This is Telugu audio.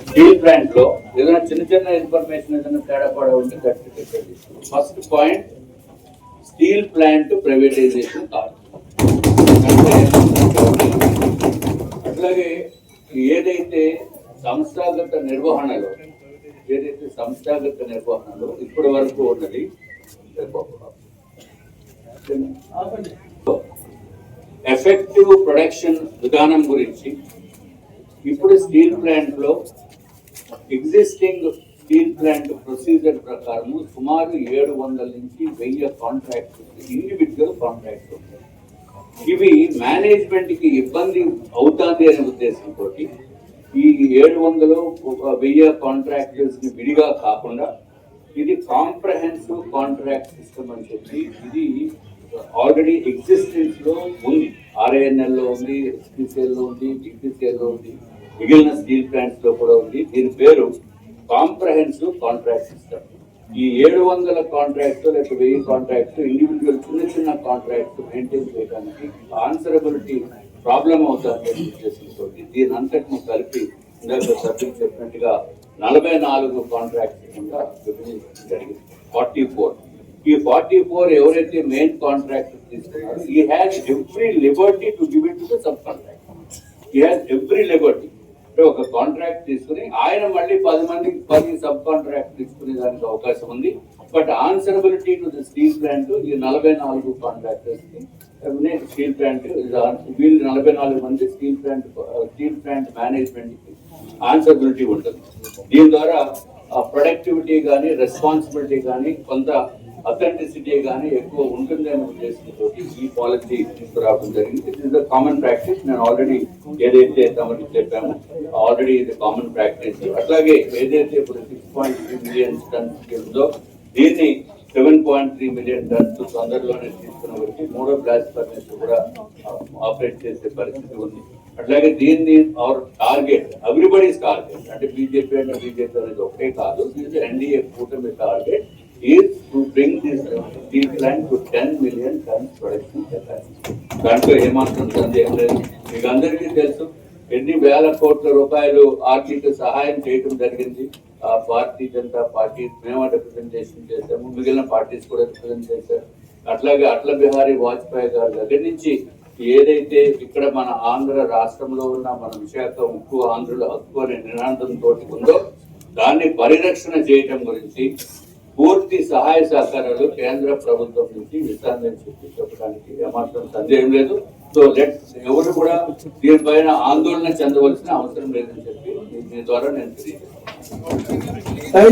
స్టీల్ ప్లాంట్లో ఏదైనా చిన్న చిన్న ఇన్ఫర్మేషన్ ఏదైనా తేడా పడ ఉంటే certificate first point steel plant privatization కాదు అట్లాగే ఏదైతే సంస్థాగత నిర్వహణలో ఏదైతే సంస్థాగత నిర్వహణలో ఇప్పటి వరకు ఉన్నది ఎఫెక్టివ్ ప్రొడక్షన్ విధానం గురించి ఇప్పుడు స్టీల్ ప్లాంట్లో ఎగ్జిస్టింగ్ స్టీల్ ప్లాంట్ ప్రొసీజర్ ప్రకారం సుమారు ఏడు వందల నుంచి వెయ్యి కాంట్రాక్ట్ ఇండివిజువల్ కాంట్రాక్ట్ ఇవి మేనేజ్మెంట్కి ఇబ్బంది అవుతుంది అనే ఉద్దేశంతో ఈ ఏడు వందలు ఒక వెయ్యి కాంట్రాక్టర్స్ని విడిగా కాకుండా ఇది కాంప్రహెన్సివ్ కాంట్రాక్ట్ సిస్టమ్ అని చెప్పి ఇది ఆల్రెడీ ఎగ్జిస్టెన్స్లో ఉంది. ఆర్ఐఎన్ఎల్లో ఉంది ఎస్పీసీఎల్లో ఉంది డిపిసిఎల్లో ఉంది. మిగిలిన స్టీల్ ప్లాంట్స్లో కూడా ఉంది. దీని పేరు కాంప్రహెన్సివ్ కాంట్రాక్ట్ సిస్టమ్. ఈ ఏడు వందల కాంట్రాక్ట్ లేక వెయ్యి కాంట్రాక్ట్ ఇండివిజువల్ చిన్న చిన్న కాంట్రాక్ట్ మెయింటైన్ చేయడానికి ఆన్సరబిలిటీ ప్రాబ్లం అవుతుంది అనే దీని అంతటిని కలిపి ఇందాక సభ్యులు చెప్పినట్టుగా నలభై నాలుగు కాంట్రాక్ట్స్ కింద విభజించడం జరిగింది. Forty four. ఈ ఫార్టీ ఫోర్ ఎవరైతే మెయిన్ కాంట్రాక్ట్ తీసుకున్నారో ఈ has every liberty to give it to subcontract ఈ హ్యాస్ ఎవ్రీ లిబర్టీ అంటే ఒక కాంట్రాక్ట్ తీసుకుని ఆయన మళ్ళీ పది మందికి పది సబ్ కాంట్రాక్ట్ తీసుకునే దానికి అవకాశం ఉంది. But answerability to the steel plant ఈ నలభై నాలుగు కాంట్రాక్టర్స్ స్టీల్ ప్లాంట్ వీళ్ళు నలభై నాలుగు మంది స్టీల్ ప్లాంట్ స్టీల్ ప్లాంట్ మేనేజ్మెంట్కి ఆన్సరబిలిటీ ఉంటుంది. దీని ద్వారా ప్రొడక్టివిటీ కానీ రెస్పాన్సిబిలిటీ కానీ కొంత అథెంటిసిటీ కానీ ఎక్కువ ఉంటుంది అనే ఉద్దేశంతో ఈ పాలసీ తీసుకురావడం జరిగింది. It is the common practice నేను ఆల్రెడీ ఏదైతే తమకి చెప్పాను ఆల్రెడీ ఇది కామన్ ప్రాక్టీస్ అట్లాగే ఏదైతే ఇప్పుడు six point three million tons ఉందో దీన్ని seven point three million tons తొందరలోనే తీసుకున్న వరకు మూడో బ్లాస్ట్ ఫర్నెస్ కూడా ఆపరేట్ చేసే పరిస్థితి ఉంది. అట్లాగే దీన్ని అవర్ టార్గెట్ ఎవ్రీబడీస్ టార్గెట్ అంటే బీజేపీ అంటే బీజేపీ అనేది ఒకటే కాదు ఎన్డీఏ కూటమి target is to bring this steel plant to ten million tons production capacity. దాంట్లో ఏమాత్రం సందేహం లేదు. మీకు అందరికీ తెలుసు ఎన్ని వేల కోట్ల రూపాయలు ఆర్థిక సహాయం చేయడం జరిగింది. ఆ పార్టీ జనతా పార్టీ మేము రిప్రజెంటేషన్ చేశాము. మిగిలిన పార్టీస్ కూడా రిప్రజెంట్ చేశారు. అట్లాగే అట్ల బిహారీ వాజ్పేయి గారి దగ్గర నుంచి ఏదైతే ఇక్కడ మన ఆంధ్ర రాష్ట్రంలో ఉన్న మన విశాఖ ఉక్కు ఆంధ్రుల హక్కు అనే నినాదంతో ఉందో దాన్ని పరిరక్షణ చేయటం గురించి పూర్తి సహాయ సహకారాలు కేంద్ర ప్రభుత్వం నుంచి ఇస్తానని చెప్పి చెప్పడానికి ఏమాత్రం సందేహం లేదు. సో లెట్ ఎవరు కూడా దీనిపైన ఆందోళన చెందవలసిన అవసరం లేదని చెప్పి దీని ద్వారా నేను తెలియజేస్తాను